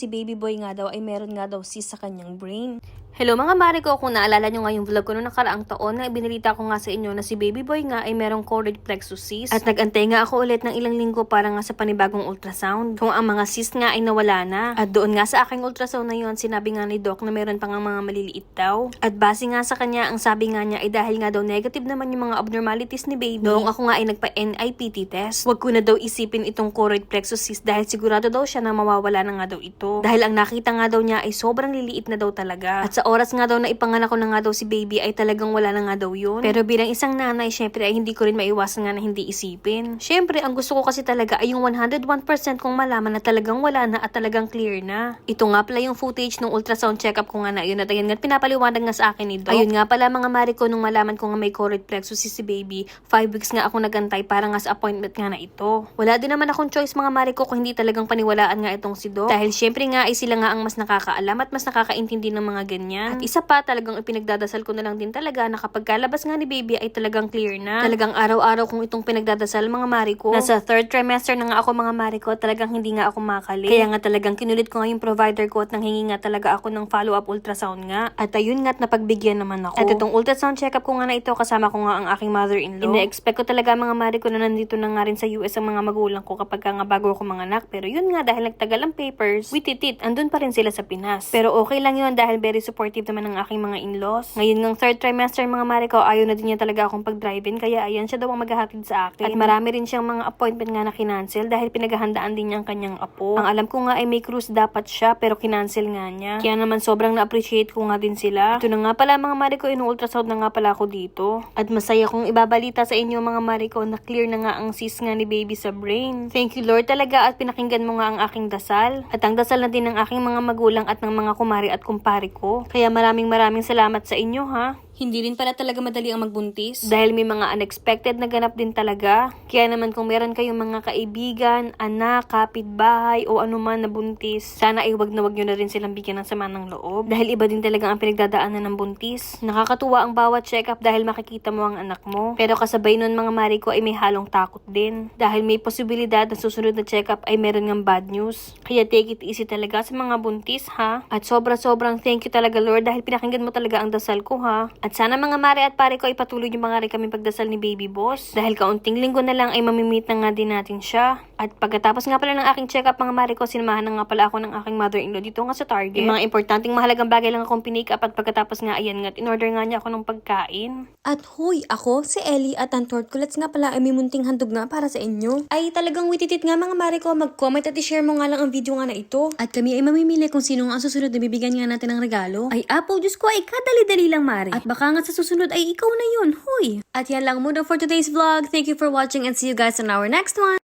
si baby boy nga daw ay meron nga daw sis sa kanyang brain. Hello mga mare ko, kung naalala nyo nga yung vlog ko noong nakaraang taon na ibinalita ko nga sa inyo na si baby boy nga ay merong choroid plexus cyst. At nagantay nga ako ulit ng ilang linggo para nga sa panibagong ultrasound. Kung ang mga cyst nga ay nawala na. At doon nga sa aking ultrasound na yun, sinabi nga ni doc na meron pa nga mga maliliit daw. At base nga sa kanya, ang sabi nga niya ay dahil nga daw negative naman yung mga abnormalities ni baby. Noong ako nga ay nagpa-NIPT test, wag ko na daw isipin itong choroid plexus cyst dahil sigurado daw siya na mawawala na nga daw ito. Dahil ang nakita nga daw niya ay sobrang liliit na daw talaga. At sa oras nga daw na ipanganak ko na nga daw si baby ay talagang wala na nga daw yun. Pero bilang isang nanay, syempre ay hindi ko rin maiwasan nga na hindi isipin. Syempre, ang gusto ko kasi talaga ay yung 101% kong malaman na talagang wala na at talagang clear na. Ito nga pala yung footage ng ultrasound check-up ko nga na yun at ayun nga pinapaliwanag nga sa akin ni Doc. Ayun nga pala mga mari ko nung malaman ko nga may choroid plexus si si baby, 5 weeks nga ako nagantay para nga sa appointment nga na ito. Wala din naman akong choice mga mari ko kung hindi talagang paniwalaan nga itong si Doc. Dahil syempre nga ay sila nga ang mas nakakaalam at mas nakakaintindi ng mga ganyan. At isa pa talagang ipinagdadasal ko na lang din talaga na kapag kalabas nga ni baby ay talagang clear na. Talagang araw-araw kong itong pinagdadasal mga mari ko. Nasa third trimester na nga ako mga mari ko, talagang hindi nga ako makali. Kaya nga talagang kinulit ko nga yung provider ko at nanghingi nga talaga ako ng follow-up ultrasound nga. At ayun nga at napagbigyan naman ako. At itong ultrasound check-up ko nga na ito kasama ko nga ang aking mother-in-law. Ina-expect ko talaga mga mari ko na nandito na nga rin sa US ang mga magulang ko kapag ka nga bago ako manganak. Pero yun nga dahil nagtagal ang papers, wititit, andun pa rin sila sa Pinas. Pero okay lang yun dahil very supportive naman ng aking mga in-laws. Ngayon ng third trimester mga mari ko, ayaw na din niya talaga akong pag-drive-in kaya ayan siya daw ang maghahatid sa akin. At marami rin siyang mga appointment nga na kinancel dahil pinaghahandaan din niya ang kanyang apo. Ang alam ko nga ay may cruise dapat siya pero kinancel nga niya. Kaya naman sobrang na-appreciate ko nga din sila. Ito na nga pala mga mari ko, inu-ultrasound na nga pala ako dito. At masaya kong ibabalita sa inyo mga mari ko na clear na nga ang cyst nga ni baby sa brain. Thank you Lord talaga at pinakinggan mo nga ang aking dasal. At ang dasal na din ng aking mga magulang at ng mga kumari at kumpari ko. Kaya maraming maraming salamat sa inyo ha. Hindi rin pala talaga madali ang magbuntis. Dahil may mga unexpected na ganap din talaga. Kaya naman kung meron kayong mga kaibigan, anak, kapitbahay o anuman na buntis, sana ay wag na wag nyo na rin silang bigyan ng sama ng loob. Dahil iba din talaga ang pinagdadaanan ng buntis. Nakakatuwa ang bawat check-up dahil makikita mo ang anak mo. Pero kasabay nun mga mari ko ay may halong takot din. Dahil may posibilidad na susunod na check-up ay meron ng bad news. Kaya take it easy talaga sa mga buntis ha. At sobra-sobrang thank you talaga Lord dahil pinakinggan mo talaga ang dasal ko ha. At sana mga mare at pare ko ay patuloy yung mga rin kami pagdasal ni Baby Boss. Dahil kaunting linggo na lang ay mamimit na nga din natin siya. At pagkatapos nga pala ng aking check-up mga mare ko, sinamahan na nga pala ako ng aking mother-in-law dito nga sa Target. Yung mga importanteng mahalagang bagay lang akong pinick up at pagkatapos nga ayan nga, in-order nga niya ako ng pagkain. At huy, ako, si Ellie at ang Tort Kulats nga pala ay may munting handog nga para sa inyo. Ay talagang wititit nga mga mare ko, mag-comment at i-share mo nga lang ang video nga na ito. At kami ay mamimili kung sino nga ang susunod na bibigyan nga natin ng regalo. Ay apo, Diyos ko, ay kadali-dali lang mare. At baka nga sa susunod ay ikaw na yun, huy. At yan lang muna for today's vlog. Thank you for watching and see you guys on our next one.